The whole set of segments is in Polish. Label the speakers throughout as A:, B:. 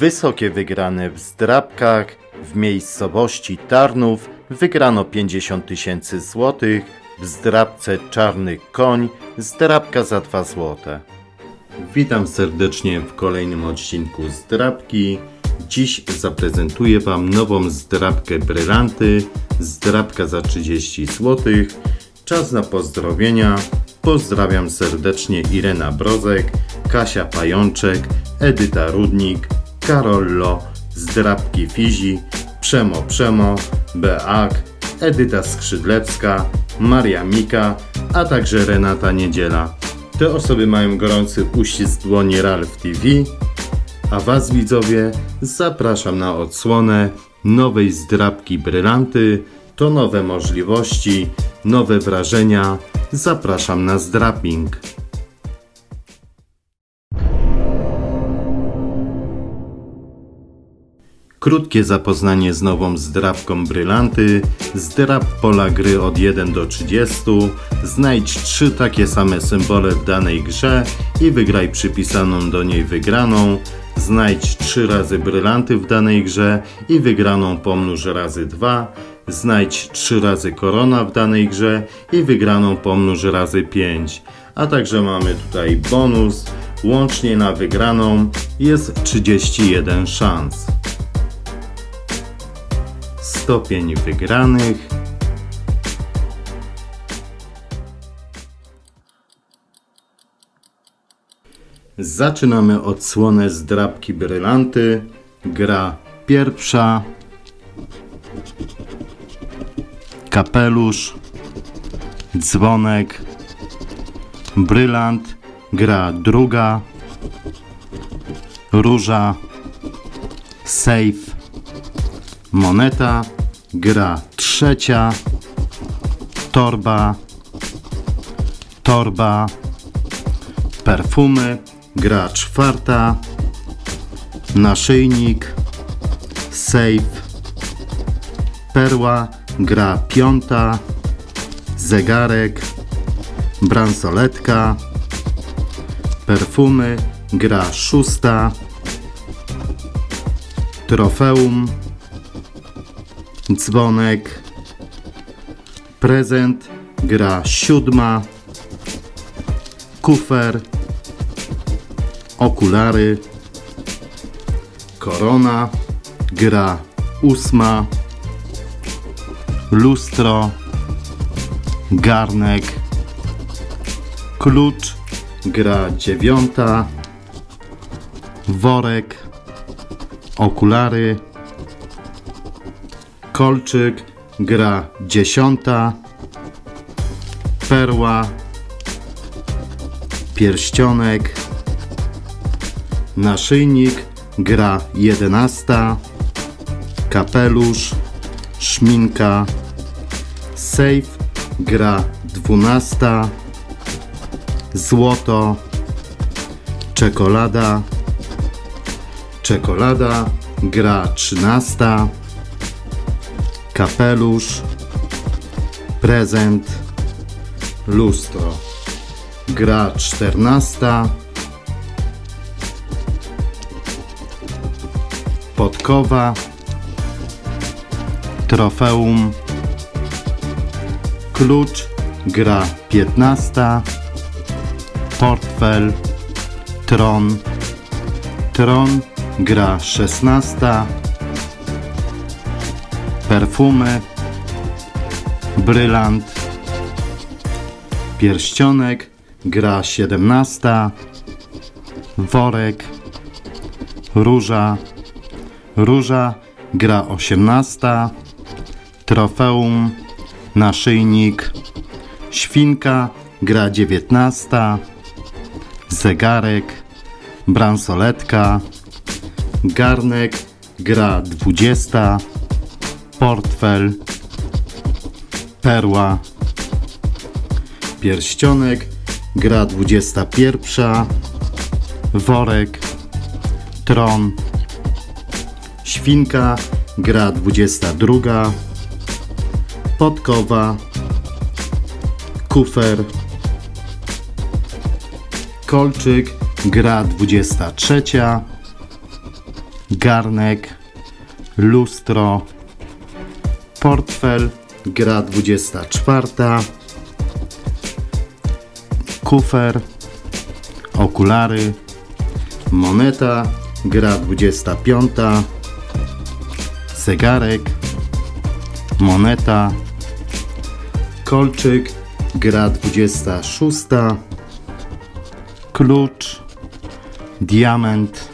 A: Wysokie wygrane w zdrabkach w miejscowości Tarnów wygrano 50 tysięcy złotych, w zdrabce Czarny Koń zdrabka za 2 złote. Witam serdecznie w kolejnym odcinku zdrabki. Dziś zaprezentuję Wam nową zdrabkę Brylanty, zdrabka za 30 zł. Czas na pozdrowienia. Pozdrawiam serdecznie Irena Brozek, Kasia Pajączek, Edyta Rudnik, Karollo, Zdrabki Fizi, Przemo Przemo, Beak, Edyta Skrzydlewska, Maria Mika, a także Renata Niedziela. Te osoby mają gorący uścisk dłoni Ralf TV, a Was widzowie zapraszam na odsłonę nowej zdrabki Brylanty. To nowe możliwości, nowe wrażenia. Zapraszam na zdrapping. Krótkie zapoznanie z nową zdrabką Brylanty. Zdrab pola gry od 1 do 30. Znajdź trzy takie same symbole w danej grze i wygraj przypisaną do niej wygraną. Znajdź 3 razy brylanty w danej grze i wygraną pomnóż razy 2. Znajdź 3 razy korona w danej grze i wygraną pomnóż razy 5. A także mamy tutaj bonus. Łącznie na wygraną jest 31 szans. Stopień wygranych. Zaczynamy odsłonę z drapki brylanty. Gra pierwsza. Kapelusz. Dzwonek. Brylant. Gra druga. Róża. Safe. Moneta. Gra trzecia. Torba. Torba. Perfumy. Gra czwarta. Naszyjnik. Safe. Perła. Gra piąta. Zegarek. Bransoletka. Perfumy. Gra szósta. Trofeum. Dzwonek. Prezent. Gra siódma. Kufer. Okulary. Korona. Gra ósma. Lustro. Garnek. Klucz. Gra dziewiąta. Worek. Okulary. Kolczyk. Gra dziesiąta. Perła. Pierścionek. Naszyjnik. Gra jedenasta. Kapelusz. Szminka. Safe. Gra dwunasta. Złoto. Czekolada. Czekolada. Gra trzynasta. Kapelusz. Prezent. Lustro. Gra czternasta. Podkowa. Trofeum. Klucz. Gra piętnasta. Portfel. Tron. Tron. Gra szesnasta. Perfumy. Brylant. Pierścionek. Gra siedemnasta. Worek. Róża. Róża. Gra osiemnasta. Trofeum. Naszyjnik. Świnka. Gra dziewiętnasta. Zegarek. Bransoletka. Garnek. Gra dwudziesta. Portfel. Perła. Pierścionek. Gra dwudziesta pierwsza. Worek. Tron. Świnka. Gra dwudziesta druga. Podkowa. Kufer. Kolczyk. Gra dwudziesta trzecia. garnek, lustro, portfel, gra 24, kufer, okulary, moneta, gra 25, zegarek, moneta, kolczyk, gra 26, klucz, diament,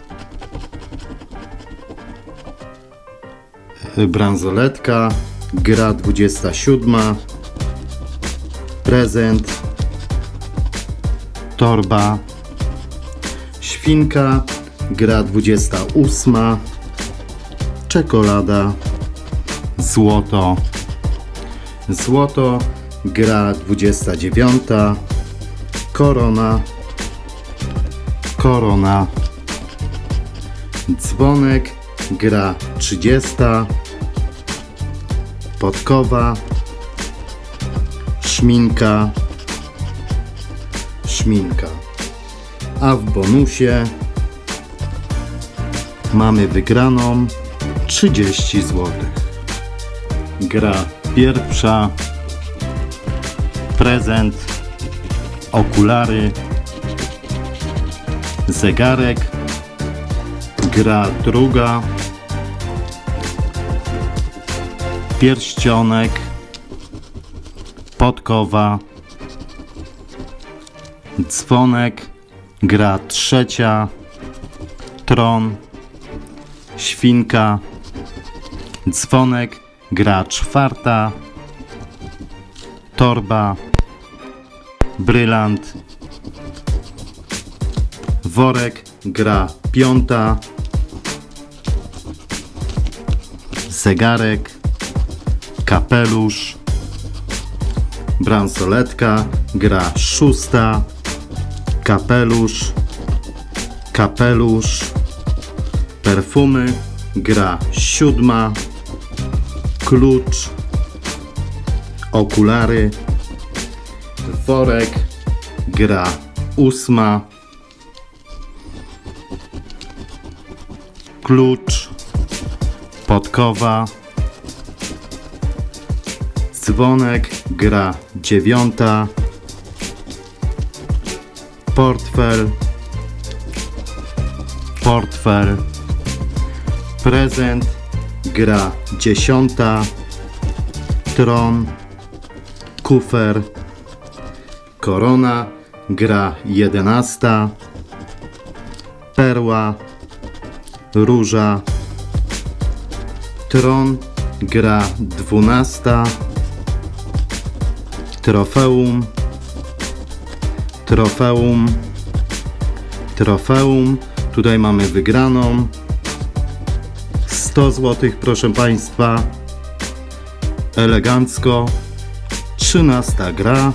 A: bransoletka, gra 27, prezent, torba, świnka, gra 28, czekolada, złoto, złoto, gra 29, korona, korona, dzwonek, gra 30, podkowa, szminka, szminka. A w bonusie mamy wygraną 30 zł. Gra pierwsza, prezent, okulary, zegarek, gra druga, pierścionek, podkowa, dzwonek, gra trzecia, tron, świnka, dzwonek, gra czwarta, torba, brylant, worek, gra piąta, zegarek, kapelusz, bransoletka, gra szósta, kapelusz, kapelusz, perfumy, gra siódma, klucz, okulary, worek, gra ósma, klucz, podkowa, dzwonek, gra dziewiąta, portfel, portfel, prezent, gra dziesiąta, tron, kufer, korona, gra jedenasta, perła, róża, tron, gra dwunasta, trofeum, trofeum, trofeum. Tutaj mamy wygraną 100 zł, proszę Państwa. Elegancko. 13 gra.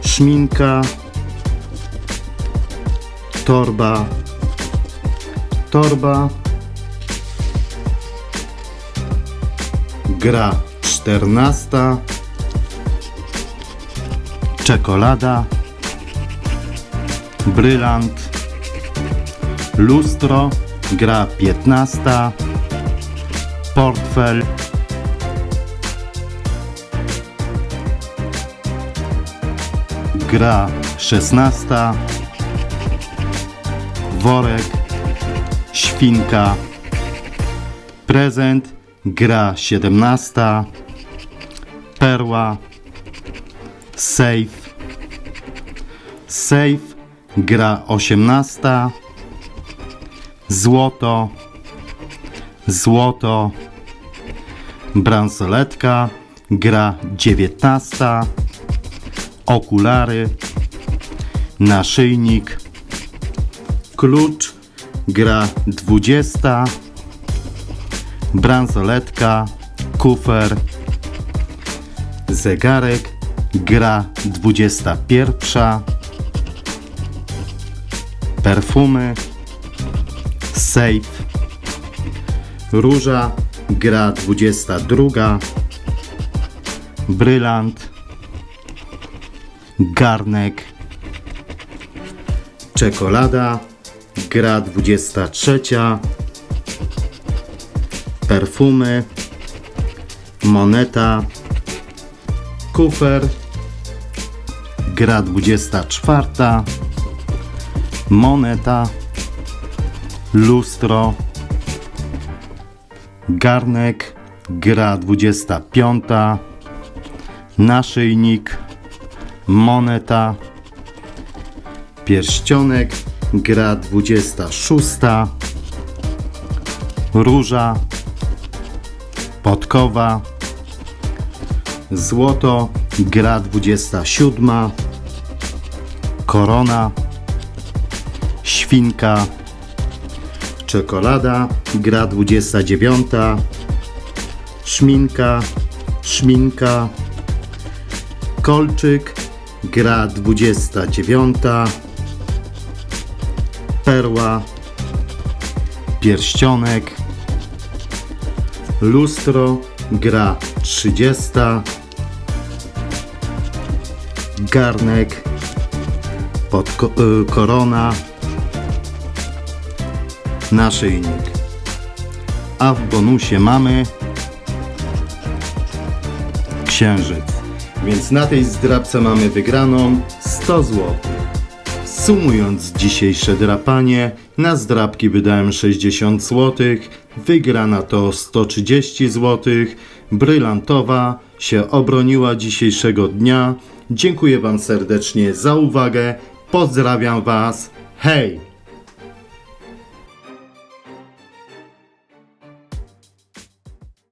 A: Szminka. Torba. Torba. Gra 14 czekolada, brylant, lustro, gra 15, portfel, gra 16, worek, świnka, prezent, gra 17, perła, Safe. Safe. Gra 18. Złoto. Złoto. Bransoletka. Gra 19. Okulary. Naszyjnik. Klucz. Gra 20. Bransoletka. Kufer. Zegarek gra 21, perfumy, safe, róża, gra 22, brylant, garnek, czekolada, gra 23, perfumy, moneta, kufer, gra 24, moneta, lustro, garnek, gra 25, naszyjnik, moneta, pierścionek, gra 26, róża, podkowa, złoto, gra 27, korona, świnka, czekolada, gra 29, szminka, szminka, kolczyk, gra 29, perła, pierścionek, lustro, gra 30, garnek, pod y, korona, naszyjnik. A w bonusie mamy księżyc. Więc na tej zdrabce mamy wygraną 100 zł. Sumując dzisiejsze drapanie, na zdrabki wydałem 60 zł, wygrana to 130 zł, brylantowa się obroniła dzisiejszego dnia. Dziękuję Wam serdecznie za uwagę, pozdrawiam Was, hej!